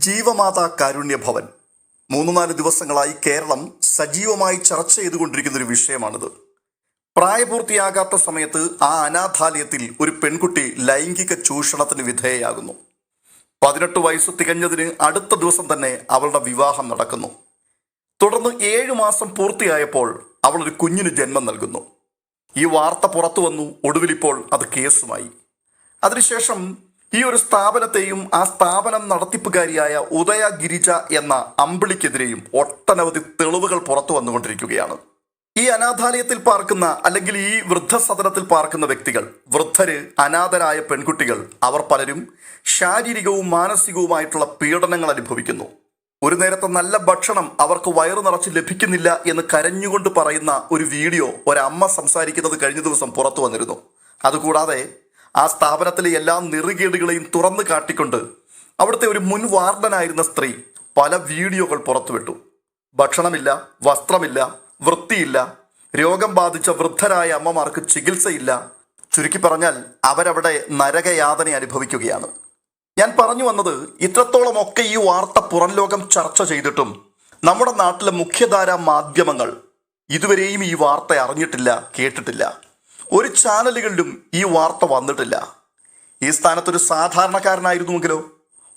ജീവമാതാ കാരുണ്യ ഭവൻ. മൂന്ന് നാല് ദിവസങ്ങളായി കേരളം സജീവമായി ചർച്ച ചെയ്തുകൊണ്ടിരിക്കുന്ന ഒരു വിഷയമാണിത്. പ്രായപൂർത്തിയാകാത്ത സമയത്ത് ആ അനാഥാലയത്തിൽ ഒരു പെൺകുട്ടി ലൈംഗിക ചൂഷണത്തിന് വിധേയയാകുന്നു. പതിനെട്ട് വയസ്സ് തികഞ്ഞതിന് അടുത്ത ദിവസം തന്നെ അവളുടെ വിവാഹം നടക്കുന്നു. തുടർന്ന് ഏഴു മാസം പൂർത്തിയായപ്പോൾ അവൾ ഒരു കുഞ്ഞിന് ജന്മം നൽകുന്നു. ഈ വാർത്ത പുറത്തു വന്നു ഒടുവിലിപ്പോൾ അത് കേസുമായി. അതിനുശേഷം ഈ ഒരു സ്ഥാപനത്തെയും ആ സ്ഥാപനം നടത്തിപ്പുകാരിയായ ഉദയ ഗിരിജ എന്ന അമ്പിളിക്കെതിരെയും ഒട്ടനവധി തെളിവുകൾ പുറത്തു വന്നുകൊണ്ടിരിക്കുകയാണ്. ഈ അനാഥാലയത്തിൽ പാർക്കുന്ന അല്ലെങ്കിൽ ഈ വൃദ്ധസദനത്തിൽ പാർക്കുന്ന വ്യക്തികൾ വൃദ്ധര് അനാഥരായ പെൺകുട്ടികൾ അവർ പലരും ശാരീരികവും മാനസികവുമായിട്ടുള്ള പീഡനങ്ങൾ അനുഭവിക്കുന്നു. ഒരു നേരത്തെ നല്ല ഭക്ഷണം അവർക്ക് വയറു നിറച്ച് ലഭിക്കുന്നില്ല എന്ന് കരഞ്ഞുകൊണ്ട് പറയുന്ന ഒരു വീഡിയോ ഒരമ്മ സംസാരിക്കുന്നത് കഴിഞ്ഞ ദിവസം പുറത്തു വന്നിരുന്നു. അതുകൂടാതെ ആ സ്ഥാപനത്തിലെ എല്ലാ നെറുകേടുകളെയും തുറന്നു കാട്ടിക്കൊണ്ട് അവിടുത്തെ ഒരു മുൻ വാർഡനായിരുന്ന സ്ത്രീ പല വീഡിയോകൾ പുറത്തുവിട്ടു. ഭക്ഷണമില്ല വസ്ത്രമില്ല വൃത്തിയില്ല രോഗം ബാധിച്ച വൃദ്ധരായ അമ്മമാർക്ക് ചികിത്സയില്ല. ചുരുക്കി പറഞ്ഞാൽ അവരവിടെ നരകയാതന അനുഭവിക്കുകയാണ്. ഞാൻ പറഞ്ഞു വന്നത് ഇത്രത്തോളം ഒക്കെ ഈ വാർത്ത പുറം ലോകം ചർച്ച ചെയ്തിട്ടും നമ്മുടെ നാട്ടിലെ മുഖ്യധാരാ മാധ്യമങ്ങൾ ഇതുവരെയും ഈ വാർത്ത അറിഞ്ഞിട്ടില്ല കേട്ടിട്ടില്ല. ഒരു ചാനലുകളിലും ഈ വാർത്ത വന്നിട്ടില്ല. ഈ സ്ഥാനത്തൊരു സാധാരണക്കാരനായിരുന്നുവെങ്കിലോ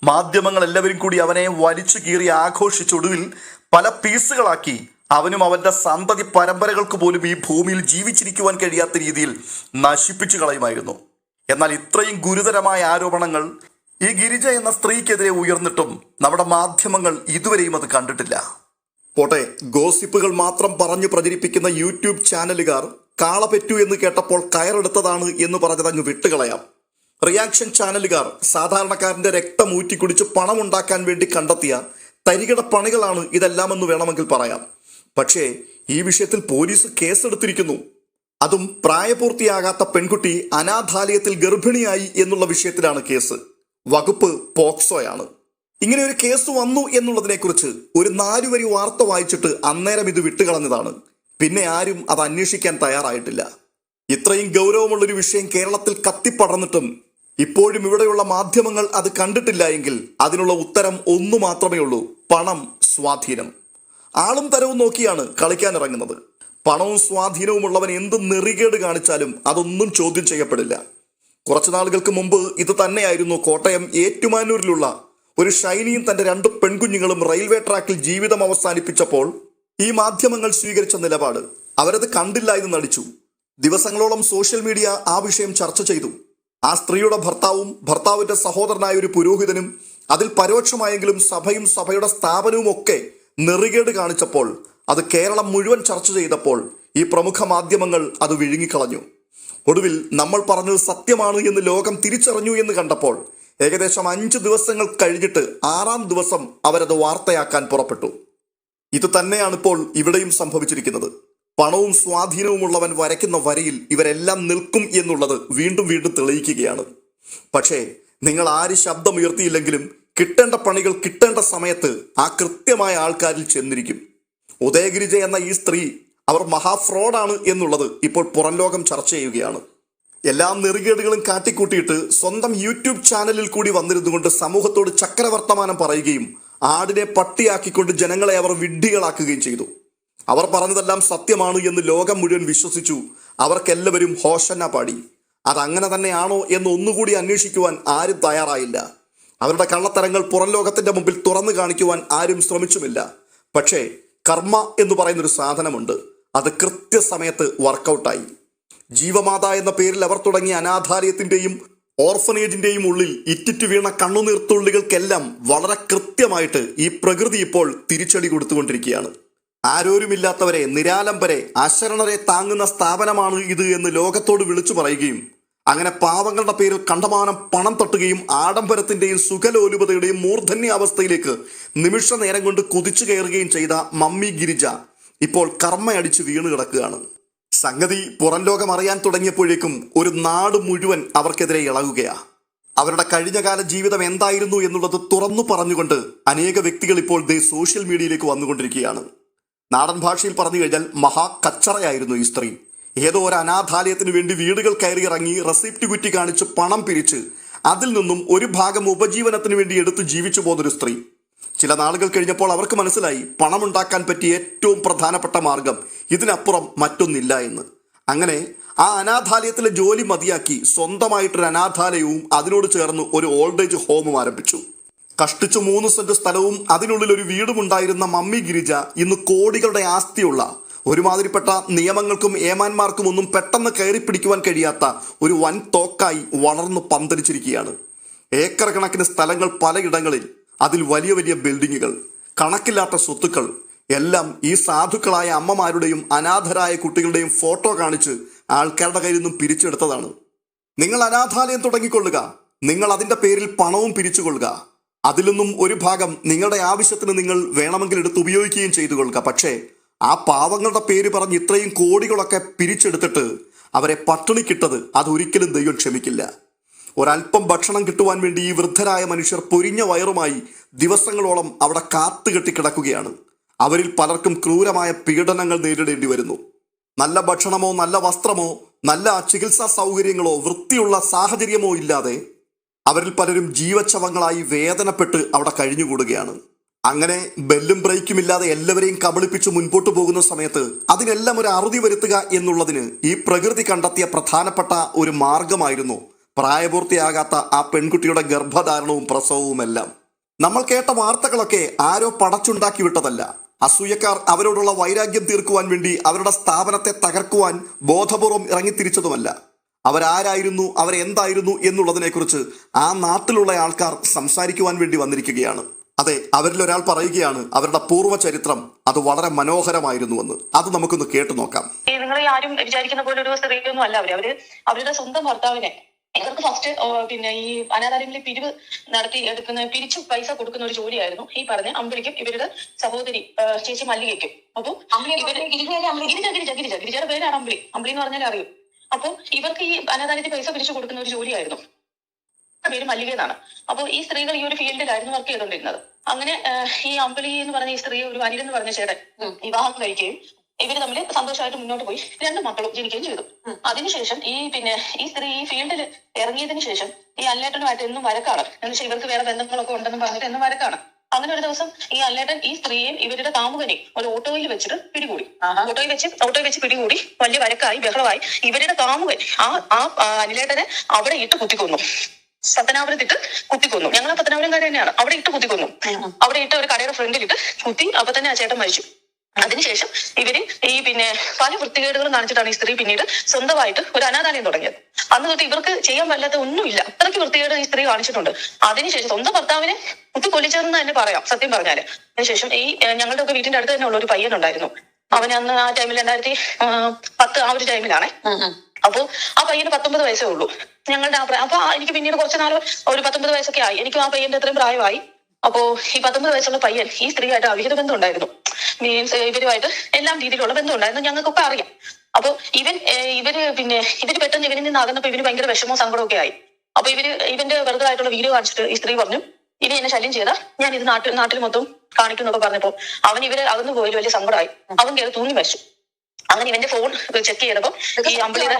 മാധ്യമങ്ങൾ എല്ലാവരും കൂടി അവനെ വലിച്ചു കീറി ആഘോഷിച്ചൊടുവിൽ പല പീസുകളാക്കി അവനും അവന്റെ സന്തതി പരമ്പരകൾക്ക് പോലും ഈ ഭൂമിയിൽ ജീവിച്ചിരിക്കുവാൻ കഴിയാത്ത രീതിയിൽ നശിപ്പിച്ചു കളയുമായിരുന്നു. എന്നാൽ ഇത്രയും ഗുരുതരമായ ആരോപണങ്ങൾ ഈ ഗിരിജ എന്ന സ്ത്രീക്കെതിരെ ഉയർന്നിട്ടും നമ്മുടെ മാധ്യമങ്ങൾ ഇതുവരെയും അത് കണ്ടിട്ടില്ല. പോട്ടെ ഗോസിപ്പുകൾ മാത്രം പറഞ്ഞു പ്രചരിപ്പിക്കുന്ന യൂട്യൂബ് ചാനലുകാർ കാള പെറ്റു എന്ന് കേട്ടപ്പോൾ കയറെടുത്തതാണ് എന്ന് പറഞ്ഞതങ്ങ് വിട്ടുകളയാം. റിയാക്ഷൻ ചാനലുകാർ സാധാരണക്കാരന്റെ രക്തം ഊറ്റിക്കുടിച്ച് പണം ഉണ്ടാക്കാൻ വേണ്ടി കണ്ടെത്തിയ തരികിട പണികളാണ് ഇതെല്ലാമെന്ന് വേണമെങ്കിൽ പറയാം. പക്ഷേ ഈ വിഷയത്തിൽ പോലീസ് കേസെടുത്തിരിക്കുന്നു. അതും പ്രായപൂർത്തിയാകാത്ത പെൺകുട്ടി അനാഥാലയത്തിൽ ഗർഭിണിയായി എന്നുള്ള വിഷയത്തിലാണ് കേസ്. വകുപ്പ് പോക്സോയാണ്. ഇങ്ങനെ ഒരു കേസ് വന്നു എന്നുള്ളതിനെക്കുറിച്ച് ഒരു നാലുവരി വാർത്ത വായിച്ചിട്ട് അന്നേരം ഇത് വിട്ടുകളഞ്ഞതാണ്. പിന്നെ ആരും അത് അന്വേഷിക്കാൻ തയ്യാറായിട്ടില്ല. ഇത്രയും ഗൗരവമുള്ളൊരു വിഷയം കേരളത്തിൽ കത്തിപ്പടർന്നിട്ടും ഇപ്പോഴും ഇവിടെയുള്ള മാധ്യമങ്ങൾ അത് കണ്ടിട്ടില്ല എങ്കിൽ അതിനുള്ള ഉത്തരം ഒന്നു മാത്രമേ ഉള്ളൂ പണം സ്വാധീനം. ആളും തരവും നോക്കിയാണ് കളിക്കാൻ ഇറങ്ങുന്നത് പണവും സ്വാധീനവുമുള്ളവൻ എന്ത് നെറികേട് കാണിച്ചാലും അതൊന്നും ചോദ്യം ചെയ്യപ്പെടില്ല. കുറച്ചു നാളുകൾക്ക് മുമ്പ് ഇത് തന്നെയായിരുന്നു കോട്ടയം ഏറ്റുമാനൂരിലുള്ള ഒരു ഷൈനിയും തന്റെ രണ്ട് പെൺകുഞ്ഞുങ്ങളും റെയിൽവേ ട്രാക്കിൽ ജീവിതം അവസാനിപ്പിച്ചപ്പോൾ ഈ മാധ്യമങ്ങൾ സ്വീകരിച്ച നിലപാട് അവരത് കണ്ടില്ല എന്ന് നടിച്ചു. ദിവസങ്ങളോളം സോഷ്യൽ മീഡിയ ആ വിഷയം ചർച്ച ചെയ്തു. ആ സ്ത്രീയുടെ ഭർത്താവും ഭർത്താവിന്റെ സഹോദരനായ ഒരു പുരോഹിതനും അതിൽ പരോക്ഷമായെങ്കിലും സഭയും സഭയുടെ സ്ഥാപനവും ഒക്കെ നെറികേട് കാണിച്ചപ്പോൾ അത് കേരളം മുഴുവൻ ചർച്ച ചെയ്തപ്പോൾ ഈ പ്രമുഖ മാധ്യമങ്ങൾ അത് വിഴുങ്ങിക്കളഞ്ഞു. ഒടുവിൽ നമ്മൾ പറഞ്ഞത് സത്യമാണ് എന്ന് ലോകം തിരിച്ചറിഞ്ഞു എന്ന് കണ്ടപ്പോൾ ഏകദേശം അഞ്ച് ദിവസങ്ങൾ കഴിഞ്ഞിട്ട് ആറാം ദിവസം അവരത് വാർത്തയാക്കാൻ പുറപ്പെട്ടു. ഇത് തന്നെയാണ് ഇപ്പോൾ ഇവിടെയും സംഭവിച്ചിരിക്കുന്നത്. പണവും സ്വാധീനവുമുള്ളവൻ വരയ്ക്കുന്ന വരയിൽ ഇവരെല്ലാം നിൽക്കും എന്നുള്ളത് വീണ്ടും വീണ്ടും തെളിയിക്കുകയാണ്. പക്ഷേ നിങ്ങൾ ആര് ശബ്ദമുയർത്തിയില്ലെങ്കിലും കിട്ടേണ്ട പണികൾ കിട്ടേണ്ട സമയത്ത് ആ കൃത്യമായ ആൾക്കാരിൽ ചെന്നിരിക്കും. ഉദയഗിരിജ എന്ന ഈ സ്ത്രീ അവർ മഹാഫ്രോഡാണ് എന്നുള്ളത് ഇപ്പോൾ പുറം ലോകം ചർച്ച ചെയ്യുകയാണ്. എല്ലാ നെറുകേടുകളും കാട്ടിക്കൂട്ടിയിട്ട് സ്വന്തം യൂട്യൂബ് ചാനലിൽ കൂടി വന്നിരുന്നുകൊണ്ട് സമൂഹത്തോട് ചക്രവർത്തമാനം പറയുകയും ആടിനെ പട്ടിയാക്കിക്കൊണ്ട് ജനങ്ങളെ അവർ വിഡ്ഢികളാക്കുകയും ചെയ്തു. അവർ പറഞ്ഞതെല്ലാം സത്യമാണ് എന്ന് ലോകം മുഴുവൻ വിശ്വസിച്ചു. അവർക്കെല്ലാവരും ഹോഷന്ന പാടി. അതങ്ങനെ തന്നെയാണോ എന്ന് ഒന്നുകൂടി അന്വേഷിക്കുവാൻ ആരും തയ്യാറായില്ല. അവരുടെ കള്ളത്തരങ്ങൾ പുറം ലോകത്തിന്റെ മുമ്പിൽ തുറന്നു കാണിക്കുവാൻ ആരും ശ്രമിച്ചുമില്ല. പക്ഷേ കർമ്മ എന്ന് പറയുന്നൊരു സാധനമുണ്ട്. അത് കൃത്യസമയത്ത് വർക്കൗട്ടായി ജീവമാത എന്ന പേരിൽ അവർ തുടങ്ങിയ അനാഥാലയത്തിന്റെയും ഓർഫനേജിന്റെയും ഉള്ളിൽ ഇറ്റിറ്റു വീണ കണ്ണുനീർത്തുള്ളികൾക്കെല്ലാം വളരെ കൃത്യമായിട്ട് ഈ പ്രകൃതി ഇപ്പോൾ തിരിച്ചടി കൊടുത്തുകൊണ്ടിരിക്കുകയാണ്. ആരോരുമില്ലാത്തവരെ നിരാലംബരെ അശരണരെ താങ്ങുന്ന സ്ഥാപനമാണ് ഇത് എന്ന് ലോകത്തോട് വിളിച്ചു പറയുകയും അങ്ങനെ പാവങ്ങളുടെ പേരിൽ കണ്ടമാനം പണം തട്ടുകയും ആഡംബരത്തിന്റെയും സുഖലോലുപതയുടെയും മൂർധന്യ അവസ്ഥയിലേക്ക് നിമിഷ നേരം കൊണ്ട് കുതിച്ചു കയറുകയും ചെയ്ത മമ്മി ഗിരിജ ഇപ്പോൾ കർമ്മയടിച്ച് വീണ് കിടക്കുകയാണ്. സംഗതി പുറം ലോകം അറിയാൻ തുടങ്ങിയപ്പോഴേക്കും ഒരു നാട് മുഴുവൻ അവർക്കെതിരെ ഇളകുകയാ. അവരുടെ കഴിഞ്ഞകാല ജീവിതം എന്തായിരുന്നു എന്നുള്ളത് തുറന്നു പറഞ്ഞുകൊണ്ട് അനേക വ്യക്തികൾ ഇപ്പോൾ ദേ സോഷ്യൽ മീഡിയയിലേക്ക് വന്നുകൊണ്ടിരിക്കുകയാണ്. നാടൻ ഭാഷയിൽ പറഞ്ഞു കഴിഞ്ഞാൽ മഹാ കച്ചറയായിരുന്നു ഈ സ്ത്രീ. ഏതോ ഒരു അനാഥാലയത്തിന് വേണ്ടി വീടുകൾ കയറി ഇറങ്ങി റെസിപ്റ്റ് കുറ്റി കാണിച്ച് പണം പിരിച്ച് അതിൽ നിന്നും ഒരു ഭാഗം ഉപജീവനത്തിന് വേണ്ടി എടുത്ത് ജീവിച്ചു പോകുന്നൊരു സ്ത്രീ. ചില നാളുകൾ കഴിഞ്ഞപ്പോൾ അവർക്ക് മനസ്സിലായി പണമുണ്ടാക്കാൻ പറ്റിയ ഏറ്റവും പ്രധാനപ്പെട്ട മാർഗം ഇതിനപ്പുറം മറ്റൊന്നില്ല എന്ന്. അങ്ങനെ ആ അനാഥാലയത്തിലെ ജോലി മതിയാക്കി സ്വന്തമായിട്ടൊരു അനാഥാലയവും അതിനോട് ചേർന്ന് ഒരു ഓൾഡ് ഏജ് ഹോമും ആരംഭിച്ചു. കഷ്ടിച്ചു മൂന്ന് സെന്റ് സ്ഥലവും അതിനുള്ളിൽ ഒരു വീടും ഉണ്ടായിരുന്ന മമ്മി ഗിരിജ ഇന്ന് കോടികളുടെ ആസ്തിയുള്ള ഒരുമാതിരിപ്പെട്ട നിയമങ്ങൾക്കും ഏമാന്മാർക്കും ഒന്നും പെട്ടെന്ന് കയറി പിടിക്കുവാൻ കഴിയാത്ത ഒരു വൻ തോക്കായി വളർന്നു പന്തലിച്ചിരിക്കുകയാണ്. ഏക്കർ കണക്കിന് സ്ഥലങ്ങൾ പലയിടങ്ങളിൽ അതിൽ വലിയ വലിയ ബിൽഡിങ്ങുകൾ കണക്കില്ലാത്ത സ്വത്തുക്കൾ എല്ലാം ഈ സാധുക്കളായ അമ്മമാരുടെയും അനാഥരായ കുട്ടികളുടെയും ഫോട്ടോ കാണിച്ച് ആൾക്കാരുടെ കയ്യിൽ നിന്നും പിരിച്ചെടുത്തതാണ്. നിങ്ങൾ അനാഥാലയം തുടങ്ങിക്കൊള്ളുക. നിങ്ങൾ അതിന്റെ പേരിൽ പണവും പിരിച്ചുകൊള്ളുക. അതിൽ നിന്നും ഒരു ഭാഗം നിങ്ങളുടെ ആവശ്യത്തിന് നിങ്ങൾ വേണമെങ്കിൽ എടുത്ത് ഉപയോഗിക്കുകയും ചെയ്തു കൊള്ളുക. പക്ഷേ ആ പാവങ്ങളുടെ പേര് പറഞ്ഞ് ഇത്രയും കോടികളൊക്കെ പിരിച്ചെടുത്തിട്ട് അവരെ പട്ടിണിക്കിട്ടത് അതൊരിക്കലും ദൈവം ക്ഷമിക്കില്ല. ഒരല്പം ഭക്ഷണം കിട്ടുവാൻ വേണ്ടി ഈ വൃദ്ധരായ മനുഷ്യർ പൊരിഞ്ഞ വയറുമായി ദിവസങ്ങളോളം അവിടെ കാത്തുകെട്ടി കിടക്കുകയാണ്. അവരിൽ പലർക്കും ക്രൂരമായ പീഡനങ്ങൾ നേരിടേണ്ടി വരുന്നു. നല്ല ഭക്ഷണമോ നല്ല വസ്ത്രമോ നല്ല ചികിത്സാ സൗകര്യങ്ങളോ വൃത്തിയുള്ള സാഹചര്യമോ ഇല്ലാതെ അവരിൽ പലരും ജീവച്ഛവങ്ങളായി വേദനപ്പെട്ട് അവിടെ കഴിഞ്ഞുകൂടുകയാണ്. അങ്ങനെ ബെല്ലും ബ്രേക്കും ഇല്ലാതെ എല്ലാവരെയും കബളിപ്പിച്ച് മുൻപോട്ട് പോകുന്ന സമയത്ത് അതിനെല്ലാം ഒരു അറുതി വരുത്തുക എന്നുള്ളതിന് ഈ പ്രകൃതി കണ്ടെത്തിയ പ്രധാനപ്പെട്ട ഒരു മാർഗമായിരുന്നു പ്രായപൂർത്തിയാകാത്ത ആ പെൺകുട്ടിയുടെ ഗർഭധാരണവും പ്രസവവുമെല്ലാം. നമ്മൾ കേട്ട വാർത്തകളൊക്കെ ആരോ പടച്ചുണ്ടാക്കി വിട്ടതല്ല. അസൂയക്കാർ അവരോടുള്ള വൈരാഗ്യം തീർക്കുവാൻ വേണ്ടി അവരുടെ സ്ഥാപനത്തെ തകർക്കുവാൻ ബോധപൂർവം ഇറങ്ങിത്തിരിച്ചതുമല്ല. അവരാരായിരുന്നു അവരെന്തായിരുന്നു എന്നുള്ളതിനെക്കുറിച്ച് ആ നാട്ടിലുള്ള ആൾക്കാർ സംസാരിക്കുവാൻ വേണ്ടി വന്നിരിക്കുകയാണ്. അതെ അവരിൽ ഒരാൾ പറയുകയാണ് അവരുടെ പൂർവ ചരിത്രം അത് വളരെ മനോഹരമായിരുന്നു എന്ന് അത് നമുക്കൊന്ന് കേട്ടു നോക്കാം. നിങ്ങൾ ആരും വിചാരിക്കുന്ന പോലെ ഒരു സ്ത്രീയൊന്നും അല്ല അവർ അവരുടെ സ്വന്തം ഭർത്താവിനെ ഇവർക്ക് ഫസ്റ്റ് പിന്നെ ഈ അനാഥാലയങ്ങളിൽ പിരിവ് നടത്തി എടുക്കുന്ന പിരിച്ചു പൈസ കൊടുക്കുന്ന ഒരു ജോലിയായിരുന്നു. ഈ പറഞ്ഞ അമ്പിളിക്കും ഇവരുടെ സഹോദരി ചേച്ചി മല്ലികയ്ക്കും. അപ്പൊ ഗിരിജ ഗിരിജ ഗിരിജ. ഗിരിജയുടെ പേരാണ് അമ്പിളി. അമ്പിളി എന്ന് പറഞ്ഞാൽ അറിയും. അപ്പൊ ഇവർക്ക് ഈ അനാഥാലയത്തിൽ പൈസ പിരിച്ചു കൊടുക്കുന്ന ഒരു ജോലിയായിരുന്നു. പേര് മല്ലിക എന്നാണ്. അപ്പോൾ ഈ സ്ത്രീകൾ ഈ ഒരു ഫീൽഡിലായിരുന്നു വർക്ക് ചെയ്തുകൊണ്ടിരുന്നത്. അങ്ങനെ ഈ അമ്പിളി എന്ന് പറഞ്ഞ ഈ സ്ത്രീ ഒരു അനിൽ എന്ന് പറഞ്ഞ ചേട്ടൻ വിവാഹം കഴിക്കുകയും ഇവർ തമ്മിൽ സന്തോഷമായിട്ട് മുന്നോട്ട് പോയി. രണ്ട് മക്കളും ജനിക്കുകയും ചെയ്തു. അതിനുശേഷം ഈ പിന്നെ ഈ സ്ത്രീ ഈ ഫീൽഡിൽ ഇറങ്ങിയതിനു ശേഷം ഈ അല്ലേട്ടനുമായിട്ട് എന്നും വരക്കാണ് എന്ന് വെച്ചാൽ ഇവർക്ക് വേറെ ബന്ധങ്ങളൊക്കെ ഉണ്ടെന്ന് പറഞ്ഞിട്ട് എന്നും വരക്കാണ് അങ്ങനെ ഒരു ദിവസം ഈ അല്ലേട്ടൻ ഈ സ്ത്രീയെയും ഇവരുടെ കാമുകനെയും ഒരു ഓട്ടോയിൽ വെച്ചിട്ട് പിടികൂടി. ഓട്ടോയിൽ വെച്ച് ഓട്ടോയിൽ വെച്ച് പിടികൂടി വലിയ വരക്കായി ബഹളമായി ഇവരുടെ കാമുകൻ ആ ആ ആ അനിലേട്ടനെ അവിടെ ഇട്ട് കുത്തിക്കൊന്നു. പത്തനാപുരത്ത് ഇട്ട് കുത്തിക്കൊന്നു ഞങ്ങൾ പത്തനാപുരംകാർ തന്നെയാണ്. അവിടെ ഇട്ട് കുത്തിക്കൊന്നു. അവിടെ ഇട്ട് ഒരു കടയുടെ ഫ്രണ്ടിലിട്ട് കുത്തി അപ്പൊ തന്നെ ആ ചേട്ടൻ മരിച്ചു. അതിനുശേഷം ഇവർ ഈ പിന്നെ പല വൃത്തികേടുകളും കാണിച്ചിട്ടാണ് ഈ സ്ത്രീ പിന്നീട് സ്വന്തമായിട്ട് ഒരു അനാഥാലയം തുടങ്ങിയത്. അന്ന് തൊട്ട് ഇവർക്ക് ചെയ്യാൻ പറ്റാത്ത ഒന്നുമില്ല. അത്രയ്ക്ക് വൃത്തികേട് ഈ സ്ത്രീ കാണിച്ചിട്ടുണ്ട്. അതിനുശേഷം സ്വന്തം ഭർത്താവിനെ കുത്തി കൊല്ലിച്ചതെന്ന് തന്നെ പറയാം സത്യം പറഞ്ഞാൽ. അതിനുശേഷം ഈ ഞങ്ങളുടെ ഒക്കെ വീടിന്റെ അടുത്ത് തന്നെ ഉള്ള ഒരു പയ്യൻ ഉണ്ടായിരുന്നു. അവൻ അന്ന് ആ ടൈമിൽ രണ്ടായിരത്തി പത്ത് ആ ഒരു ടൈമിലാണേ അപ്പോ ആ പയ്യന് പത്തൊമ്പത് വയസ്സേ ഉള്ളൂ. ഞങ്ങളുടെ ആ പ്രായം അപ്പൊ എനിക്ക് പിന്നീട് കുറച്ച് നാൾ ഒരു പത്തൊമ്പത് വയസ്സൊക്കെ ആയി. എനിക്കും ആ പയ്യന്റെ അത്രയും പ്രായമായി. അപ്പോ ഈ പത്തൊമ്പത് വയസ്സുള്ള പയ്യൻ ഈ സ്ത്രീയായിട്ട് അവിഹിത ബന്ധം ഉണ്ടായിരുന്നു. മീൻസ് ഇവരുമായിട്ട് എല്ലാം രീതിയിലുള്ള ബന്ധം ഉണ്ടായിരുന്നു ഞങ്ങൾക്കൊക്കെ അറിയാം. അപ്പൊ ഇവൻ ഇവർ പിന്നെ ഇവർ പെട്ടെന്ന് ഇവനിൽ നിന്ന് അകന്നപ്പോ ഇവന് ഭയങ്കര വിഷമവും സങ്കടവും ഒക്കെ ആയി. അപ്പൊ ഇവർ ഇവന്റെ വെറുതെ ആയിട്ടുള്ള വീഡിയോ കാണിച്ചിട്ട് ഈ സ്ത്രീ പറഞ്ഞു ഇനി എന്നെ ശല്യം ചെയ്താ ഞാൻ ഇത് നാട്ടിൽ നാട്ടിൽ മൊത്തം കാണിക്കുന്നൊക്കെ പറഞ്ഞപ്പോ അവൻ ഇവർ അകന്ന് പോയി വലിയ സങ്കടമായി. അവൻ കയറി തൂങ്ങി വെച്ചു അങ്ങനെ ഇവന്റെ ഫോൺ ചെക്ക് ചെയ്തപ്പോ ഈ അമ്പിളിയുടെ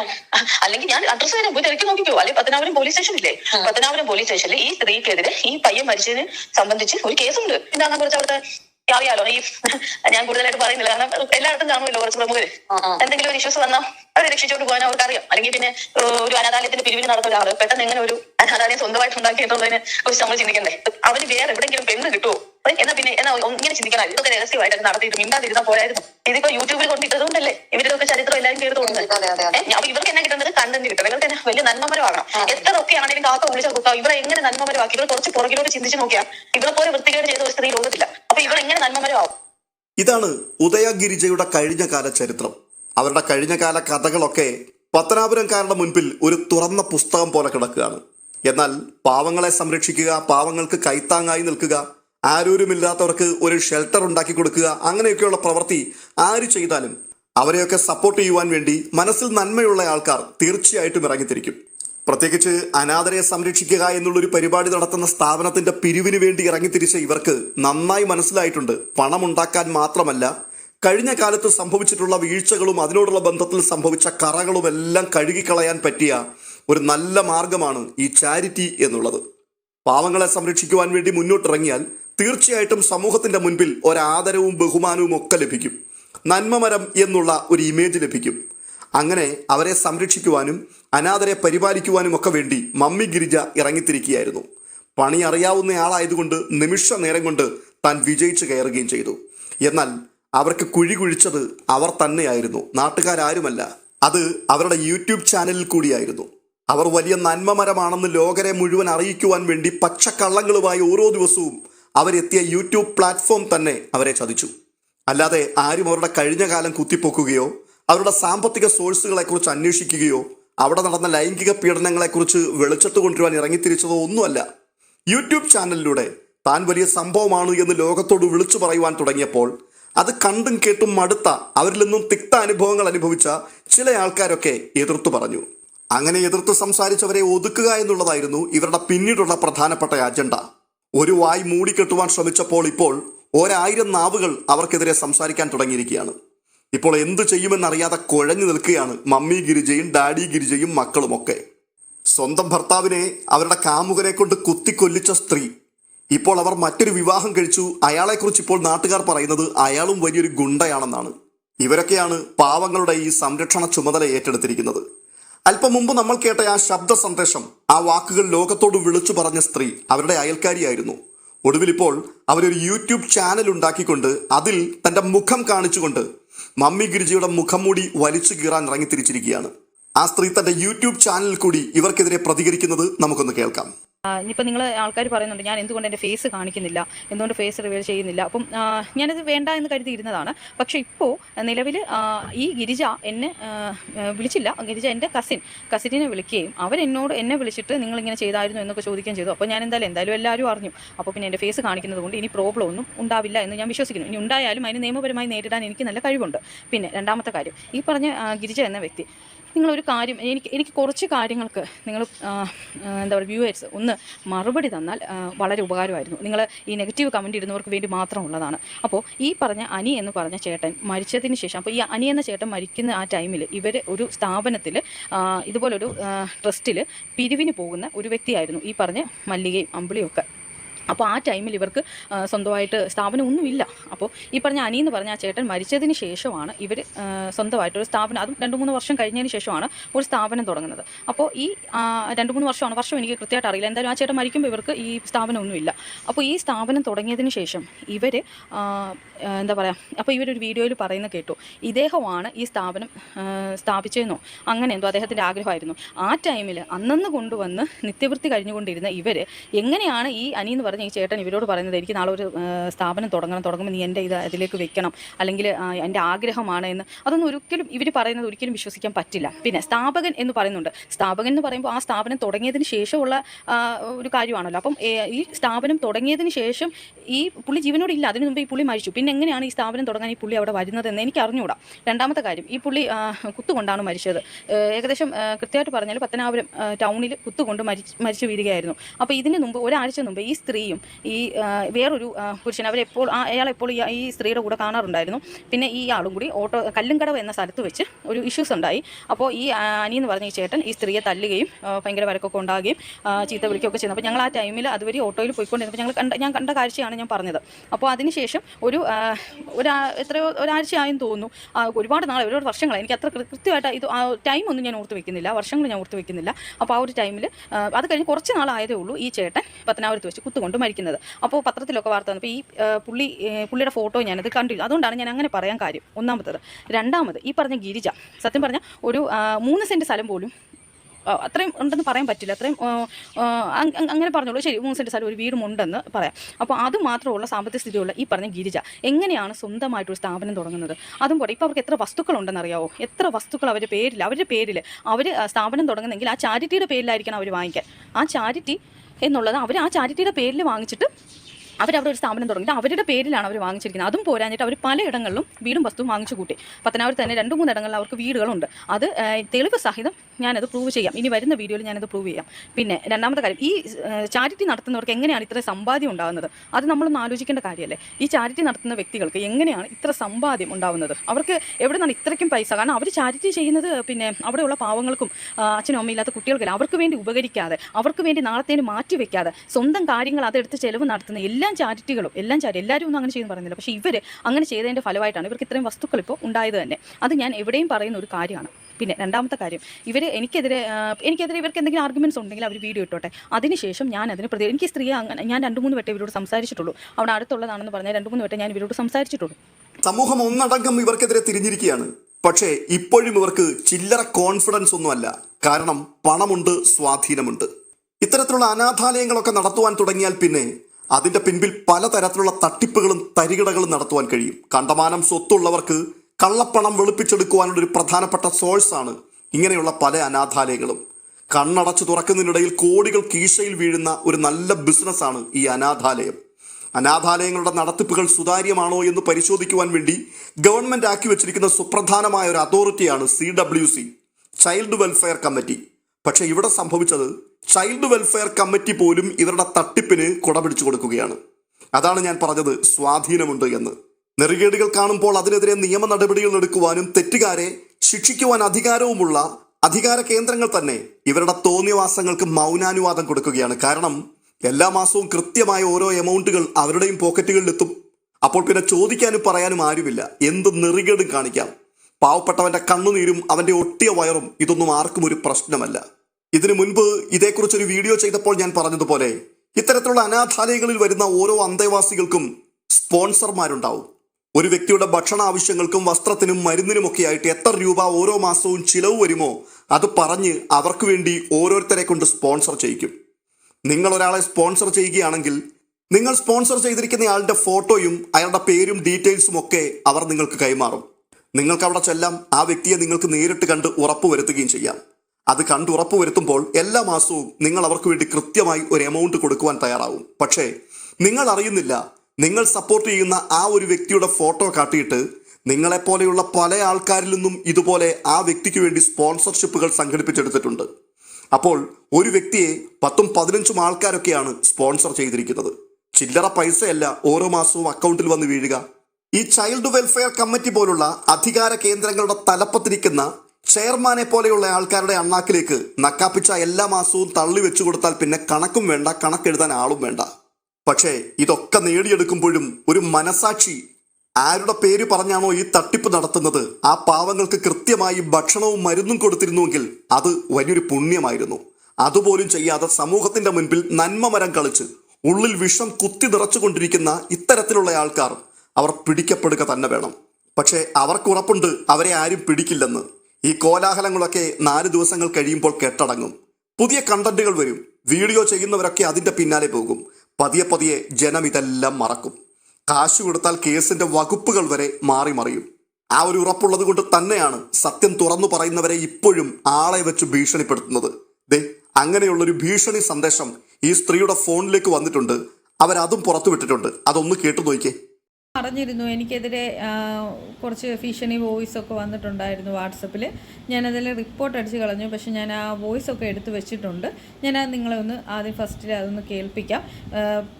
അല്ലെങ്കിൽ ഞാൻ അഡ്രസ് തരാം. പോയി തിരക്കി നോക്കിക്കോ. അല്ലെങ്കിൽ പത്തനാപുരം പോലീസ് സ്റ്റേഷൻ ഇല്ലേ? പത്തനാപുരം പോലീസ് സ്റ്റേഷനിൽ ഈ സ്ത്രീക്കെതിരെ ഈ പയ്യൻ മരിച്ചതിനെ സംബന്ധിച്ച് ഒരു കേസുണ്ട്. എന്താണെന്ന് കുറച്ച് അവിടുത്തെ അറിയാലോ. ഈ ഞാൻ കൂടുതലായിട്ട് പറയുന്നില്ല. കാരണം എല്ലായിടത്തും കാണുമല്ലോ കുറച്ച് പ്രമുഖര് എന്തെങ്കിലും ഒരു ഇഷ്യൂസ് വന്നാൽ അവരെ രക്ഷിച്ചോണ്ട് പോകാൻ അവർക്ക് അറിയാം അല്ലെങ്കിൽ പിന്നെ ഒരു അനാഥാലയത്തിന്റെ പിരിവിന് നടത്തുന്ന ആൾ പെട്ടെന്ന് എങ്ങനെ ഒരു അനാഥാലയം സ്വന്തമായിട്ട് ഉണ്ടാക്കിയിട്ടുള്ളതിനെ കുറിച്ച് നമ്മൾ ചിന്തിക്കണ്ടേ? അവന് വേറെ എവിടെയെങ്കിലും പെണ്ണ് കിട്ടുമോ എന്നാ പിന്നെ എന്നാ ഇങ്ങനെ ചിന്തിക്കണം. ഇതൊക്കെ രഹസ്യമായിട്ട് നടത്തിയിട്ട് മിണ്ടാതിരുന്നാ പോയായിരുന്നു ഇതിപ്പോ യൂട്യൂബിൽ കൊണ്ടിട്ടതുകൊണ്ടല്ലേ ഇവരുടെയൊക്കെ ചരിത്രം എല്ലാവരും കേട്ട് തോന്നുന്നത് അപ്പൊ ഇവർക്ക് എന്നാ കിട്ടുന്നത്? കണ്ടന്റ് കിട്ടും. ഇവർക്ക് തന്നെ വലിയ നന്മമരമാകണം. എത്ര ഒക്കെ ആണെങ്കിലും കാക്ക വിളിച്ച കൊടുക്കാം ഇവരെ എങ്ങനെ നന്മമരമാക്കി? ഇവർ കുറച്ച് പുറകിലോട്ട് ചിന്തിച്ച് നോക്കിയാൽ ഇവരെ പോലെ വൃത്തികേട് ചെയ്ത ഒരു സ്ത്രീ ലോകത്തില്ല. അപ്പൊ ഇവർ എങ്ങനെ ഇതാണ് ഉദയഗിരിജയുടെ കഴിഞ്ഞകാല ചരിത്രം. അവരുടെ കഴിഞ്ഞ കാല കഥകളൊക്കെ പത്തനാപുരംകാരുടെ മുൻപിൽ ഒരു തുറന്ന പുസ്തകം പോലെ കിടക്കുകയാണ്. എന്നാൽ പാവങ്ങളെ സംരക്ഷിക്കുക പാവങ്ങൾക്ക് കൈത്താങ്ങായി നിൽക്കുക ആരോരുമില്ലാത്തവർക്ക് ഒരു ഷെൽട്ടർ ഉണ്ടാക്കി കൊടുക്കുക അങ്ങനെയൊക്കെയുള്ള പ്രവൃത്തി ആര് ചെയ്താലും അവരെയൊക്കെ സപ്പോർട്ട് ചെയ്യുവാൻ വേണ്ടി മനസ്സിൽ നന്മയുള്ള ആൾക്കാർ തീർച്ചയായിട്ടും ഇറങ്ങിത്തിരിക്കും. പ്രത്യേകിച്ച് അനാഥരെ സംരക്ഷിക്കുക എന്നുള്ളൊരു പരിപാടി നടത്തുന്ന സ്ഥാപനത്തിന്റെ പിരിവിന് വേണ്ടി ഇറങ്ങിത്തിരിച്ച ഇവർക്ക് നന്നായി മനസ്സിലായിട്ടുണ്ട്. പണമുണ്ടാക്കാൻ മാത്രമല്ല കഴിഞ്ഞ കാലത്ത് സംഭവിച്ചിട്ടുള്ള വീഴ്ചകളും അതിനോടുള്ള ബന്ധത്തിൽ സംഭവിച്ച കറകളും എല്ലാം കഴുകിക്കളയാൻ പറ്റിയ ഒരു നല്ല മാർഗമാണ് ഈ ചാരിറ്റി എന്നുള്ളത്. പാവങ്ങളെ സംരക്ഷിക്കുവാൻ വേണ്ടി മുന്നോട്ടിറങ്ങിയാൽ തീർച്ചയായിട്ടും സമൂഹത്തിന്റെ മുൻപിൽ ഒരാദരവും ബഹുമാനവും ഒക്കെ ലഭിക്കും. നന്മമരം എന്നുള്ള ഒരു ഇമേജ് ലഭിക്കും. അങ്ങനെ അവരെ സംരക്ഷിക്കുവാനും അനാഥരെ പരിപാലിക്കുവാനും ഒക്കെ വേണ്ടി മമ്മി ഗിരിജ ഇറങ്ങിത്തിരിക്കുകയായിരുന്നു. പണി അറിയാവുന്നയാളായതുകൊണ്ട് നിമിഷ നേരം കൊണ്ട് താൻ വിജയിച്ചു കയറുകയും ചെയ്തു. എന്നാൽ അവർക്ക് കുഴി കുഴിച്ചത് അവർ തന്നെയായിരുന്നു. നാട്ടുകാരാരുമല്ല. അത് അവരുടെ യൂട്യൂബ് ചാനലിൽ കൂടിയായിരുന്നു. അവർ വലിയ നന്മമരമാണെന്ന് ലോകരെ മുഴുവൻ അറിയിക്കുവാൻ വേണ്ടി പച്ചക്കള്ളങ്ങളുമായി ഓരോ ദിവസവും അവരെത്തിയ യൂട്യൂബ് പ്ലാറ്റ്ഫോം തന്നെ അവരെ ചതിച്ചു. അല്ലാതെ ആരും അവരുടെ കഴിഞ്ഞ കാലം കുത്തിപ്പൊക്കുകയോ അവരുടെ സാമ്പത്തിക സോഴ്സുകളെക്കുറിച്ച് അന്വേഷിക്കുകയോ അവിടെ നടന്ന ലൈംഗിക പീഡനങ്ങളെക്കുറിച്ച് വെളിച്ചത്ത് കൊണ്ടുവരാൻ ഇറങ്ങിത്തിരിച്ചതോ ഒന്നുമല്ല. യൂട്യൂബ് ചാനലിലൂടെ താൻ വലിയ സംഭവമാണ് എന്ന് ലോകത്തോട് വിളിച്ചു പറയുവാൻ തുടങ്ങിയപ്പോൾ അത് കണ്ടും കേട്ടും മടുത്ത അവരിൽ നിന്നും തിക്ത അനുഭവങ്ങൾ അനുഭവിച്ച ചില ആൾക്കാരൊക്കെ എതിർത്തു പറഞ്ഞു. അങ്ങനെ എതിർത്ത് സംസാരിച്ചവരെ ഒതുക്കുക എന്നുള്ളതായിരുന്നു ഇവരുടെ പിന്നീടുള്ള പ്രധാനപ്പെട്ട അജണ്ട ഒരു വായ് മൂടിക്കെട്ടുവാൻ ശ്രമിച്ചപ്പോൾ ഇപ്പോൾ ഒരായിരം നാവുകൾ അവർക്കെതിരെ സംസാരിക്കാൻ തുടങ്ങിയിരിക്കുകയാണ്. ഇപ്പോൾ എന്തു ചെയ്യുമെന്നറിയാതെ കുഴഞ്ഞു നിൽക്കുകയാണ് മമ്മി ഗിരിജയും ഡാഡി ഗിരിജയും മക്കളുമൊക്കെ. സ്വന്തം ഭർത്താവിനെ അവരുടെ കാമുകനെ കൊണ്ട് കുത്തിക്കൊല്ലിച്ച സ്ത്രീ. ഇപ്പോൾ അവർ മറ്റൊരു വിവാഹം കഴിച്ചു. അയാളെക്കുറിച്ച് ഇപ്പോൾ നാട്ടുകാർ പറയുന്നത് അയാളും വലിയൊരു ഗുണ്ടയാണെന്നാണ്. ഇവരൊക്കെയാണ് പാവങ്ങളുടെ ഈ സംരക്ഷണ ചുമതല ഏറ്റെടുത്തിരിക്കുന്നത്. അല്പം മുമ്പ് നമ്മൾ കേട്ട ആ ശബ്ദ സന്ദേശം ആ വാക്കുകൾ ലോകത്തോട് വിളിച്ചു പറഞ്ഞ സ്ത്രീ അവരുടെ അയൽക്കാരിയായിരുന്നു. ഒടുവിൽ ഇപ്പോൾ അവരൊരു യൂട്യൂബ് ചാനൽ ഉണ്ടാക്കിക്കൊണ്ട് അതിൽ തന്റെ മുഖം കാണിച്ചുകൊണ്ട് മമ്മി ഗിരിജയുടെ മുഖം മൂടി വലിച്ചു കീറാൻ ഇറങ്ങിത്തിരിച്ചിരിക്കുകയാണ്. ആ സ്ത്രീ തന്റെ യൂട്യൂബ് ചാനലിൽ കൂടി ഇവർക്കെതിരെ പ്രതികരിക്കുന്നത് നമുക്കൊന്ന് കേൾക്കാം. ഇനിയിപ്പോൾ നിങ്ങൾ ആൾക്കാർ പറയുന്നുണ്ട് ഞാൻ എന്തുകൊണ്ട് എന്റെ ഫേസ് കാണിക്കുന്നില്ല? എന്തുകൊണ്ട് ഫേസ് റിവീൽ ചെയ്യുന്നില്ല? അപ്പം ഞാനത് വേണ്ട എന്ന് കരുതിയിരുന്നതാണ് പക്ഷേ ഇപ്പോൾ നിലവിൽ ഈ ഗിരിജ എന്നെ വിളിച്ചില്ല. ഗിരിജ എന്റെ കസിൻ കസിനെ വിളിക്കുകയും അവരെന്നോട് എന്നെ വിളിച്ചിട്ട് നിങ്ങളിങ്ങനെ ചെയ്തായിരുന്നു എന്നൊക്കെ ചോദിക്കുകയും ചെയ്തു. അപ്പോൾ ഞാൻ എന്തായാലും എന്തായാലും എല്ലാവരും അറിഞ്ഞു. അപ്പോൾ പിന്നെ എന്റെ ഫേസ് കാണിക്കുന്നത് കൊണ്ട് ഇനി പ്രോബ്ലം ഒന്നും ഉണ്ടാവില്ല എന്ന് ഞാൻ വിശ്വസിക്കുന്നു. ഇനി ഉണ്ടായാലും അതിന് നിയമപരമായി നേരിടാൻ എനിക്ക് നല്ല കഴിവുണ്ട്. പിന്നെ രണ്ടാമത്തെ കാര്യം. ഈ പറഞ്ഞ ഗിരിജ എന്ന വ്യക്തി. നിങ്ങളൊരു കാര്യം എനിക്ക് എനിക്ക് കുറച്ച് കാര്യങ്ങൾക്ക് നിങ്ങൾ എന്താ പറയുക വ്യൂവേഴ്സ് ഒന്ന് മറുപടി തന്നാൽ വളരെ ഉപകാരമായിരുന്നു. നിങ്ങൾ ഈ നെഗറ്റീവ് കമന്റ് ഇടുന്നവർക്ക് വേണ്ടി മാത്രമുള്ളതാണ് അപ്പോൾ ഈ പറഞ്ഞ അനി എന്ന് പറഞ്ഞ ചേട്ടൻ മരിച്ചതിന് ശേഷം അപ്പോൾ ഈ അനി എന്ന ചേട്ടൻ മരിക്കുന്ന ആ ടൈമിൽ ഇവർ ഒരു സ്ഥാപനത്തിൽ ഇതുപോലൊരു ട്രസ്റ്റിൽ പിരിവിന് പോകുന്ന ഒരു വ്യക്തിയായിരുന്നു ഈ പറഞ്ഞ മല്ലികയും അമ്പിളിയും ഒക്കെ. അപ്പോൾ ആ ടൈമിൽ ഇവർക്ക് സ്വന്തമായിട്ട് സ്ഥാപനമൊന്നുമില്ല. അപ്പോൾ ഈ പറഞ്ഞ അനി എന്ന് പറഞ്ഞ ആ ചേട്ടൻ മരിച്ചതിന് ശേഷമാണ് ഇവർ സ്വന്തമായിട്ടൊരു സ്ഥാപനം അതും രണ്ട് മൂന്ന് വർഷം കഴിഞ്ഞതിന് ശേഷമാണ് ഒരു സ്ഥാപനം തുടങ്ങുന്നത്. അപ്പോൾ ഈ രണ്ട് മൂന്ന് വർഷമാണ് വർഷം എനിക്ക് കൃത്യമായിട്ട് അറിയില്ല. എന്തായാലും ആ ചേട്ടൻ മരിക്കുമ്പോൾ ഇവർക്ക് ഈ സ്ഥാപനമൊന്നുമില്ല. അപ്പോൾ ഈ സ്ഥാപനം തുടങ്ങിയതിന് ശേഷം ഇവർ എന്താ പറയുക അപ്പോൾ ഇവരൊരു വീഡിയോയിൽ പറയുന്ന കേട്ടു. ഇദ്ദേഹമാണ് ഈ സ്ഥാപനം സ്ഥാപിച്ചതെന്നോ അങ്ങനെ എന്തോ അദ്ദേഹത്തിന്റെ ആഗ്രഹമായിരുന്നു. ആ ടൈമിൽ അന്നന്ന് കൊണ്ടുവന്ന് നിത്യവൃത്തി കഴിഞ്ഞുകൊണ്ടിരുന്ന ഇവർ എങ്ങനെയാണ് ഈ അനി എന്ന് പറഞ്ഞ ഈ ചേട്ടൻ ഇവരോട് പറയുന്നത് എനിക്ക് നാളെ ഒരു സ്ഥാപനം തുടങ്ങണം തുടങ്ങുമ്പോൾ നീ എന്റെ ഇത് അതിലേക്ക് വെക്കണം. അല്ലെങ്കിൽ എന്റെ ആഗ്രഹമാണ് എന്ന്. അതൊന്നും ഒരിക്കലും ഇവർ പറയുന്നത് ഒരിക്കലും വിശ്വസിക്കാൻ പറ്റില്ല. പിന്നെ സ്ഥാപകൻ എന്ന് പറയുന്നുണ്ട്. സ്ഥാപകൻ എന്ന് പറയുമ്പോൾ ആ സ്ഥാപനം തുടങ്ങിയതിന് ശേഷമുള്ള ഒരു കാര്യമാണല്ലോ. അപ്പം ഈ സ്ഥാപനം തുടങ്ങിയതിന് ശേഷം ഈ പുള്ളി ജീവനോട് ഇല്ല അതിന് മുമ്പ് ഈ പുള്ളി മരിച്ചു. പിന്നെ എങ്ങനെയാണ് ഈ സ്ഥാപനം തുടങ്ങാൻ ഈ പുള്ളി അവിടെ വരുന്നതെന്ന് എനിക്ക് അറിഞ്ഞുകൂടാ രണ്ടാമത്തെ കാര്യം ഈ പുള്ളി കുത്തുകൊണ്ടാണ് മരിച്ചത്. ഏകദേശം കൃത്യമായിട്ട് പറഞ്ഞാൽ പത്തനാപുരം ടൗണിൽ കുത്തുകൊണ്ട് മരിച്ച് വീഴുകയായിരുന്നു. അപ്പോൾ ഇതിന് മുമ്പ് ഒരാഴ്ച മുമ്പ് ഈ സ്ത്രീയും ഈ വേറൊരു പുരുഷൻ അവരെപ്പോൾ ആ അയാളെപ്പോൾ ഈ സ്ത്രീയുടെ കൂടെ കാണാറുണ്ടായിരുന്നു. പിന്നെ ഈ ആളും കൂടി ഓട്ടോ കല്ലുംകടവ് എന്ന സ്ഥലത്ത് വെച്ച് ഒരു ഇഷ്യൂസ് ഉണ്ടായി. അപ്പോൾ ഈ അനി എന്ന് പറഞ്ഞ ഈ ചേട്ടൻ ഈ സ്ത്രീയെ തല്ലുകയും ഭയങ്കര വരക്കൊക്കെ ഉണ്ടാകുകയും ചീത്ത വിളിക്കുകയൊക്കെ ചെയ്യുന്നു. അപ്പോൾ ഞങ്ങൾ ആ ടൈമിൽ അതുവരെ ഓട്ടോയിൽ പോയിക്കൊണ്ടിരുന്നപ്പോൾ ഞങ്ങൾ കണ്ട ഞാൻ കണ്ട കാഴ്ചയാണ് ഞാൻ പറഞ്ഞത്. അപ്പോൾ അതിനുശേഷം ഒരു ഒരാ എത്രയോ ഒരാഴ്ചയായെന്ന് തോന്നുന്നു. ഒരുപാട് നാളെ ഒരുപാട് വർഷങ്ങളായി. എനിക്ക് അത്ര കൃത്യമായിട്ട് ഇത് ആ ടൈം ഒന്നും ഞാൻ ഓർത്ത് വെക്കുന്നില്ല. വർഷങ്ങൾ ഞാൻ ഓർത്ത് വെക്കുന്നില്ല. അപ്പോൾ ആ ഒരു ടൈമിൽ അത് കഴിഞ്ഞ് കുറച്ച് നാളായതേ ഉള്ളൂ ഈ ചേട്ടൻ പത്തനാപുരത്ത് വെച്ച് കുത്തുകൊണ്ട് മരിക്കുന്നത്. അപ്പോൾ പത്രത്തിലൊക്കെ വാർത്ത വന്നപ്പോൾ ഈ പുള്ളി പുള്ളിയുടെ ഫോട്ടോ ഞാനത് കണ്ടില്ല. അതുകൊണ്ടാണ് ഞാൻ അങ്ങനെ പറയാൻ കാര്യം. ഒന്നാമത്തത്. രണ്ടാമത് ഈ പറഞ്ഞ ഗിരിജ സത്യം പറഞ്ഞാൽ ഒരു മൂന്ന് സെന്റ് സ്ഥലം പോലും അത്രയും ഉണ്ടെന്ന് പറയാൻ പറ്റില്ല. അത്രയും അങ്ങനെ പറഞ്ഞോളൂ. ശരി മൂന്ന് സെന്റ് സ്ഥലം ഒരു വീടും ഉണ്ടെന്ന് പറയാം. അപ്പോൾ അത് മാത്രമുള്ള സാമ്പത്തിക സ്ഥിതിയുള്ള ഈ പറഞ്ഞ ഗിരിജ എങ്ങനെയാണ് സ്വന്തമായിട്ടൊരു സ്ഥാപനം തുടങ്ങുന്നത്? അതും പോട്ടെ ഇപ്പോൾ അവർക്ക് എത്ര വസ്തുക്കളുണ്ടെന്നറിയാവോ? എത്ര വസ്തുക്കൾ അവരുടെ പേരിൽ അവരുടെ പേരിൽ അവർ സ്ഥാപനം തുടങ്ങുന്നെങ്കിൽ ആ ചാരിറ്റിയുടെ പേരിലായിരിക്കണം അവർ വാങ്ങിക്കാൻ. ആ ചാരിറ്റി എന്നുള്ളത് അവർ ആ ചാരിറ്റിയുടെ പേരിൽ വാങ്ങിച്ചിട്ട് അവരവിടെ ഒരു സ്ഥാപനം തുടങ്ങിയിട്ട് അവരുടെ പേരിലാണ് അവർ വാങ്ങിച്ചിരിക്കുന്നത്. അതും പോരാഞ്ഞിട്ട് അവർ പലയിടങ്ങളിലും വീടും വസ്തുവും വാങ്ങിച്ചു കൂട്ടി. പത്തനാപുരത്ത് തന്നെ രണ്ട് മൂന്ന് ഇടങ്ങളിൽ അവർക്ക് വീടുകളുണ്ട്. അത് തെളിവ് സഹിതം ഞാനത് പ്രൂവ് ചെയ്യാം. ഇനി വരുന്ന വീഡിയോയിൽ ഞാനത് പ്രൂവ് ചെയ്യാം. പിന്നെ രണ്ടാമത്തെ കാര്യം ഈ ചാരിറ്റി നടത്തുന്നവർക്ക് എങ്ങനെയാണ് ഇത്ര സമ്പാദ്യം ഉണ്ടാകുന്നത് അത് നമ്മളൊന്ന് ആലോചിക്കേണ്ട കാര്യമല്ലേ? ഈ ചാരിറ്റി നടത്തുന്ന വ്യക്തികൾക്ക് എങ്ങനെയാണ് ഇത്ര സമ്പാദ്യം ഉണ്ടാകുന്നത് അവർക്ക് എവിടെ നിന്നാണ് ഇത്രയ്ക്കും പൈസ? കാരണം അവർ ചാരിറ്റി ചെയ്യുന്നത് പിന്നെ അവിടെയുള്ള പാവങ്ങൾക്കും അച്ഛനും അമ്മയില്ലാത്ത കുട്ടികൾക്കല്ല. അവർക്ക് വേണ്ടി ഉപകരിക്കാതെ അവർക്ക് വേണ്ടി നാളത്തേന് മാറ്റി വെക്കാതെ സ്വന്തം കാര്യങ്ങൾ അതെടുത്ത് ചെലവ് നടത്തുന്ന എല്ലാ ചാരിറ്റികളും എല്ലാം ചാരി എല്ലാവരും ഒന്നും അങ്ങനെ ചെയ്യുന്ന പറയുന്നില്ല. പക്ഷേ ഇവർ അങ്ങനെ ചെയ്തതിന്റെ ഫലമായിട്ടാണ് ഇവർക്ക് ഇത്രയും വസ്തുക്കൾ ഇപ്പോൾ ഉണ്ടായത് തന്നെ. അത് ഞാൻ എവിടെയും പറയുന്ന ഒരു കാര്യമാണ്. പിന്നെ രണ്ടാമത്തെ കാര്യം ഇവർ എനിക്കെതിരെ എനിക്കെതിരെ ഇവർക്ക് എന്തെങ്കിലും ആർഗ്യുമെന്റ്സ് ഉണ്ടെങ്കിൽ അവർ വീഡിയോ ഇട്ടോട്ടെ. അതിനുശേഷം ഞാൻ അതിന് പ്രതി എനിക്ക് സ്ത്രീ അങ്ങനെ ഞാൻ രണ്ട് മൂന്ന് വട്ടം ഇവരോട് സംസാരിച്ചിട്ടുള്ളൂ. അവിടെ അടുത്തുള്ളതാണെന്ന് പറഞ്ഞാൽ രണ്ട് മൂന്ന് വട്ടം ഞാൻ ഇവരോട് സംസാരിച്ചിട്ടുള്ളൂ. സമൂഹം ഒന്നടങ്കം ഇവർക്കെതിരെ തിരിഞ്ഞിരിക്കുകയാണ്. പക്ഷേ ഇപ്പോഴും ഇവർക്ക് ചില്ലറ കോൺഫിഡൻസ് ഒന്നുമല്ല കാരണം പണമുണ്ട് സ്വാധീനമുണ്ട്. ഇത്തരത്തിലുള്ള അനാഥാലയങ്ങളൊക്കെ നടത്തുവാൻ തുടങ്ങിയാൽ പിന്നെ അതിന്റെ പിൻപിൽ പലതരത്തിലുള്ള തട്ടിപ്പുകളും തരികിടകളും നടത്തുവാൻ കഴിയും. കണ്ടമാനം സ്വത്തുള്ളവർക്ക് കള്ളപ്പണം വെളുപ്പിച്ചെടുക്കുവാനുള്ള ഒരു പ്രധാനപ്പെട്ട സോഴ്സാണ് ഇങ്ങനെയുള്ള പല അനാഥാലയങ്ങളും. കണ്ണടച്ചു തുറക്കുന്നതിനിടയിൽ കോടികൾ കീശയിൽ വീഴുന്ന ഒരു നല്ല ബിസിനസ്സാണ് ഈ അനാഥാലയം. അനാഥാലയങ്ങളുടെ നടത്തിപ്പുകൾ സുതാര്യമാണോ എന്ന് പരിശോധിക്കുവാൻ വേണ്ടി ഗവൺമെന്റ് ആക്കി വെച്ചിരിക്കുന്ന സുപ്രധാനമായ ഒരു അതോറിറ്റിയാണ് C W C child welfare committee പക്ഷേ ഇവിടെ സംഭവിച്ചത് ചൈൽഡ് വെൽഫെയർ കമ്മിറ്റി പോലും ഇവരുടെ തട്ടിപ്പിന് കുടപിടിച്ചു കൊടുക്കുകയാണ്. അതാണ് ഞാൻ പറഞ്ഞത് സ്വാധീനമുണ്ട് എന്ന്. നെറുകേടുകൾ കാണുമ്പോൾ അതിനെതിരെ നിയമ നടപടികൾ എടുക്കുവാനും തെറ്റുകാരെ ശിക്ഷിക്കുവാൻ അധികാരവുമുള്ള അധികാര കേന്ദ്രങ്ങൾ തന്നെ ഇവരുടെ തോന്നിയവാസങ്ങൾക്ക് മൗനാനുവാദം കൊടുക്കുകയാണ്. കാരണം എല്ലാ മാസവും കൃത്യമായ ഓരോ എമൗണ്ടുകൾ അവരുടെയും പോക്കറ്റുകളിലെത്തും അപ്പോൾ പിന്നെ ചോദിക്കാനും പറയാനും ആരുമില്ല. എന്ത് നെറികേടും കാണിക്കാം. പാവപ്പെട്ടവന്റെ കണ്ണുനീരും അവന്റെ ഒട്ടിയ വയറും ഇതൊന്നും ആർക്കും ഒരു പ്രശ്നമല്ല. ഇതിനു മുൻപ് ഇതേക്കുറിച്ചൊരു വീഡിയോ ചെയ്തപ്പോൾ ഞാൻ പറഞ്ഞതുപോലെ ഇത്തരത്തിലുള്ള അനാഥാലയങ്ങളിൽ വരുന്ന ഓരോ അന്തേവാസികൾക്കും സ്പോൺസർമാരുണ്ടാവും. ഒരു വ്യക്തിയുടെ ഭക്ഷണ ആവശ്യങ്ങൾക്കും വസ്ത്രത്തിനും മരുന്നിനുമൊക്കെയായിട്ട് എത്ര രൂപ ഓരോ മാസവും ചിലവ് വരുമോ അത് പറഞ്ഞ് അവർക്ക് വേണ്ടി ഓരോരുത്തരെ കൊണ്ട് സ്പോൺസർ ചെയ്യിക്കും. നിങ്ങൾ ഒരാളെ സ്പോൺസർ ചെയ്യുകയാണെങ്കിൽ നിങ്ങൾ സ്പോൺസർ ചെയ്തിരിക്കുന്ന ആളുടെ ഫോട്ടോയും അയാളുടെ പേരും ഡീറ്റെയിൽസും ഒക്കെ അവർ നിങ്ങൾക്ക് കൈമാറും. നിങ്ങൾക്ക് അവിടെ ചെല്ലാം ആ വ്യക്തിയെ നിങ്ങൾക്ക് നേരിട്ട് കണ്ട് ഉറപ്പ് വരുത്തുകയും ചെയ്യാം. അത് കണ്ട് ഉറപ്പ് വരുത്തുമ്പോൾ എല്ലാ മാസവും നിങ്ങൾ അവർക്ക് വേണ്ടി കൃത്യമായി ഒരു എമൗണ്ട് കൊടുക്കുവാൻ തയ്യാറാവും. പക്ഷേ നിങ്ങൾ അറിയുന്നില്ല നിങ്ങൾ സപ്പോർട്ട് ചെയ്യുന്ന ആ ഒരു വ്യക്തിയുടെ ഫോട്ടോ കാട്ടിയിട്ട് നിങ്ങളെപ്പോലെയുള്ള പല ആൾക്കാരിൽ നിന്നും ഇതുപോലെ ആ വ്യക്തിക്ക് വേണ്ടി സ്പോൺസർഷിപ്പുകൾ സംഘടിപ്പിച്ചെടുത്തിട്ടുണ്ട്. അപ്പോൾ ഒരു വ്യക്തിയെ പത്തും പതിനഞ്ചും ആൾക്കാരൊക്കെയാണ് സ്പോൺസർ ചെയ്തിരിക്കുന്നത്. ചില്ലറ പൈസയല്ല ഓരോ മാസവും അക്കൗണ്ടിൽ വന്ന് വീഴുക. ഈ ചൈൽഡ് വെൽഫെയർ കമ്മിറ്റി പോലുള്ള അധികാര കേന്ദ്രങ്ങളുടെ തലപ്പത്തിരിക്കുന്ന ചെയർമാനെ പോലെയുള്ള ആൾക്കാരുടെ അണ്ണാക്കിലേക്ക് നക്കാപ്പിച്ച എല്ലാ മാസവും തള്ളി വെച്ചു കൊടുത്താൽ പിന്നെ കണക്കും വേണ്ട കണക്കെഴുതാൻ ആളും വേണ്ട. പക്ഷേ ഇതൊക്കെ നേടിയെടുക്കുമ്പോഴും ഒരു മനസാക്ഷി ആരുടെ പേര് പറഞ്ഞാണോ ഈ തട്ടിപ്പ് നടത്തുന്നത്? ആ പാവങ്ങൾക്ക് കൃത്യമായി ഭക്ഷണവും മരുന്നും കൊടുത്തിരുന്നുവെങ്കിൽ അത് വലിയൊരു പുണ്യമായിരുന്നു. അതുപോലും ചെയ്യാതെ സമൂഹത്തിന്റെ മുൻപിൽ നന്മ മരം കളിച്ച് ഉള്ളിൽ വിഷം കുത്തി നിറച്ചുകൊണ്ടിരിക്കുന്ന ഇത്തരത്തിലുള്ള ആൾക്കാർ അവർ പിടിക്കപ്പെടുക തന്നെ വേണം. പക്ഷേ അവർക്ക് ഉറപ്പുണ്ട് അവരെ ആരും പിടിക്കില്ലെന്ന്. ഈ കോലാഹലങ്ങളൊക്കെ നാല് ദിവസങ്ങൾ കഴിയുമ്പോൾ കെട്ടടങ്ങും. പുതിയ കണ്ടന്റുകൾ വരും. വീഡിയോ ചെയ്യുന്നവരൊക്കെ അതിന്റെ പിന്നാലെ പോകും. പതിയെ പതിയെ ജനം ഇതെല്ലാം മറക്കും. കാശ് കൊടുത്താൽ കേസിന്റെ വകുപ്പുകൾ വരെ മാറി മറിയും. ആ ഒരു ഉറപ്പുള്ളത് കൊണ്ട് തന്നെയാണ് സത്യം തുറന്നു പറയുന്നവരെ ഇപ്പോഴും ആളെ വെച്ച് ഭീഷണിപ്പെടുത്തുന്നത്. ദേ അങ്ങനെയുള്ളൊരു ഭീഷണി സന്ദേശം ഈ സ്ത്രീയുടെ ഫോണിലേക്ക് വന്നിട്ടുണ്ട്. അവരതും പുറത്തുവിട്ടിട്ടുണ്ട്. അതൊന്ന് കേട്ടു നോക്കിയേ. അറിഞ്ഞിരുന്നു. എനിക്കെതിരെ കുറച്ച് ഭീഷണി വോയിസ് ഒക്കെ വന്നിട്ടുണ്ടായിരുന്നു വാട്സപ്പിൽ ഞാനതിൽ റിപ്പോർട്ട് അടിച്ച് കളഞ്ഞു. പക്ഷെ ഞാൻ ആ വോയിസ് ഒക്കെ എടുത്ത് വെച്ചിട്ടുണ്ട്. ഞാൻ അത് നിങ്ങളെ ഒന്ന് ആദ്യം ഫസ്റ്റിൽ അതൊന്ന് കേൾപ്പിക്കാം.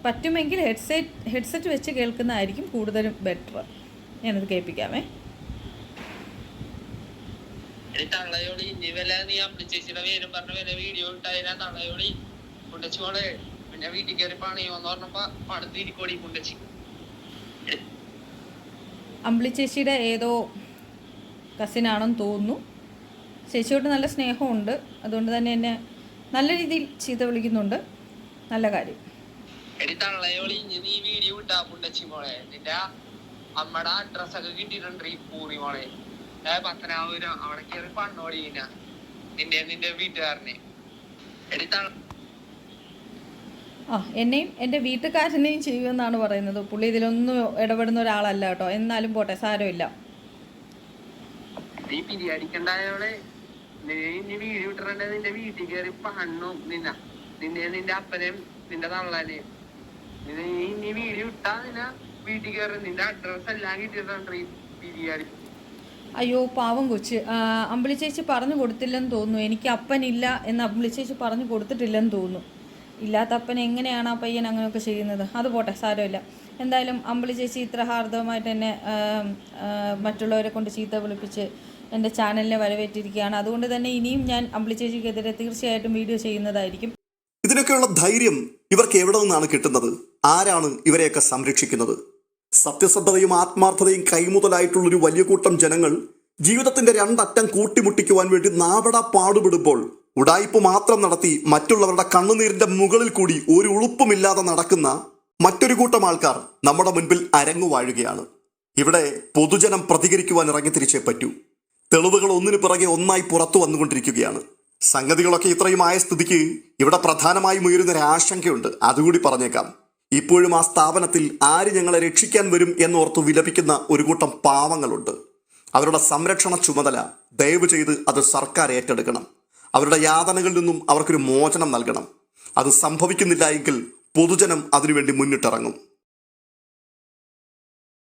പറ്റുമെങ്കിൽ ഹെഡ്സെറ്റ് ഹെഡ്സെറ്റ് വെച്ച് കേൾക്കുന്നതായിരിക്കും കൂടുതലും ബെറ്റർ ഞാനത് കേൾപ്പിക്കാമേ. വില വീഡിയോ പിന്നെ വീട്ടിൽ കയറി പണിയോന്ന് പറഞ്ഞപ്പോ പടുത്തിരിക്കോടി കുണ്ടച്ചി അമ്പിളി ചേച്ചിയുടെ ഏതോ കസിനാണെന്ന് തോന്നുന്നു. ചേച്ചിയോട് നല്ല സ്നേഹമുണ്ട്. അതുകൊണ്ട് തന്നെ എന്നെ നല്ല രീതിയിൽ ചീത്ത വിളിക്കുന്നുണ്ട്. നല്ല കാര്യം. എടി തള്ളയോളി നീ വീഡിയോ ഇട്ടാ നിന്റെ അമ്മടെ ഒക്കെ പിന്നെ നിന്റെ വീട്ടുകാരനെ. എടി ആ എന്നെയും എന്റെ വീട്ടുകാരനെയും ചെയ്യുമെന്നാണ് പറയുന്നത്. പുള്ളി ഇതിലൊന്നും ഇടപെടുന്ന ഒരാളല്ല കേട്ടോ. എന്നാലും പോട്ടെ സാരമില്ല. അയ്യോ പാവം കൊച്ച്. അമ്പിളി ചേച്ചി പറഞ്ഞു കൊടുത്തില്ലെന്ന് തോന്നുന്നു. എനിക്ക് അപ്പനില്ല എന്ന് അമ്പിളി ചേച്ചി പറഞ്ഞു കൊടുത്തിട്ടില്ലെന്ന് തോന്നുന്നു. ഇല്ലാത്ത അപ്പൻ എങ്ങനെയാണ് ആ പയ്യൻ അങ്ങനെയൊക്കെ ചെയ്യുന്നത്? അത് പോട്ടെ സാരമില്ല. എന്തായാലും അമ്പിളി ചേച്ചി ഇത്ര ഹാർദവമായിട്ട് ആ, മറ്റുള്ളവരെ കൊണ്ട് ചീത്ത വിളിപ്പിച്ച് എന്റെ ചാനലിനെ വരവേറ്റിരിക്കുകയാണ്. അതുകൊണ്ട് തന്നെ ഇനിയും ഞാൻ അമ്പിളി ചേച്ചിക്കെതിരെ തീർച്ചയായിട്ടും വീഡിയോ ചെയ്യുന്നതായിരിക്കും. ഇതിനൊക്കെയുള്ള ധൈര്യം ഇവർക്ക് എവിടെ നിന്നാണ് കിട്ടുന്നത്? ആരാണ് ഇവരെയൊക്കെ സംരക്ഷിക്കുന്നത്? സത്യസന്ധതയും ആത്മാർത്ഥതയും കൈമുതലായിട്ടുള്ളൊരു വലിയ കൂട്ടം ജനങ്ങൾ ജീവിതത്തിന്റെ രണ്ടറ്റം കൂട്ടിമുട്ടിക്കുവാൻ വേണ്ടി നാവട പാടുപെടുമ്പോൾ ഉടായിപ്പ് മാത്രം നടത്തി മറ്റുള്ളവരുടെ കണ്ണുനീരിന്റെ മുകളിൽ കൂടി ഒരു ഉളുപ്പുമില്ലാതെ നടക്കുന്ന മറ്റൊരു കൂട്ടം ആൾക്കാർ നമ്മുടെ മുൻപിൽ അരങ്ങു വാഴുകയാണ്. ഇവിടെ പൊതുജനം പ്രതികരിക്കുവാൻ ഇറങ്ങിത്തിരിച്ചേ പറ്റൂ. തെളിവുകൾ ഒന്നിനു പിറകെ ഒന്നായി പുറത്തു വന്നുകൊണ്ടിരിക്കുകയാണ്. സംഗതികളൊക്കെ ഇത്രയും ആയ സ്ഥിതിക്ക് ഇവിടെ പ്രധാനമായും ഉയരുന്ന ഒരു ആശങ്കയുണ്ട്. അതുകൂടി പറഞ്ഞേക്കാം. ഇപ്പോഴും ആ സ്ഥാപനത്തിൽ ആര് ഞങ്ങളെ രക്ഷിക്കാൻ വരും എന്നോർത്ത് വിലപിക്കുന്ന ഒരു കൂട്ടം പാവങ്ങളുണ്ട്. അവരുടെ സംരക്ഷണ ചുമതല ദയവ് ചെയ്ത് അത് സർക്കാർ ഏറ്റെടുക്കണം. അവരുടെ യാതനകളിൽ നിന്നും അവർക്കൊരു മോചനം നൽകണം. അത് സംഭവിക്കുന്നില്ല എങ്കിൽ പൊതുജനം അതിനുവേണ്ടി മുന്നിട്ടിറങ്ങും.